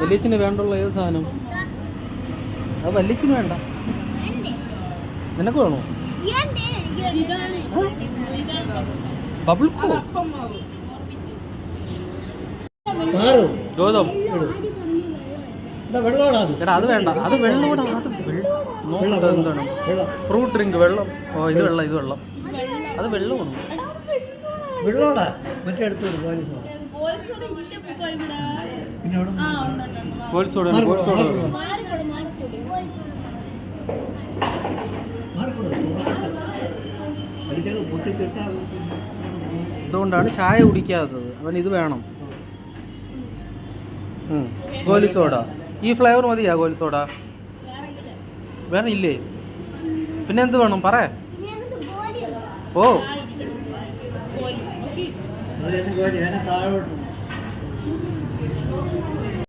വല്യച്ഛന് വേണ്ടുള്ള ഏത് സാധനം? അത് വല്യച്ഛന് വേണ്ട. നിനക്ക് വേണോ? ബബിൾക്കോ മാറും. ഗൗതം എടാ അത്. വേണ്ട. അത് വെള്ളം കൂടെ എന്താണ്? ഫ്രൂട്ട് ഡ്രിങ്ക് വെള്ളം. ഓ ഇത് വെള്ളം ഇത് വെള്ളം. അത് വെള്ളമാണ് വെള്ളോടാ മറ്റേ അടുത്ത് പോലീസ് പിന്നെ അവിടെ ഗോൾഡ് സോഡ സോഡ അതുകൊണ്ടാണ് ചായ കുടിക്കാത്തത്. അവൻ ഇത് വേണം. ഗോലി സോഡ ഈ ഫ്ലേവർ മതിയാ ഗോലി സോഡ വേറെ ഇല്ലേ? പിന്നെ എന്ത് വേണം? പറ. ഓ. താഴോട്ട്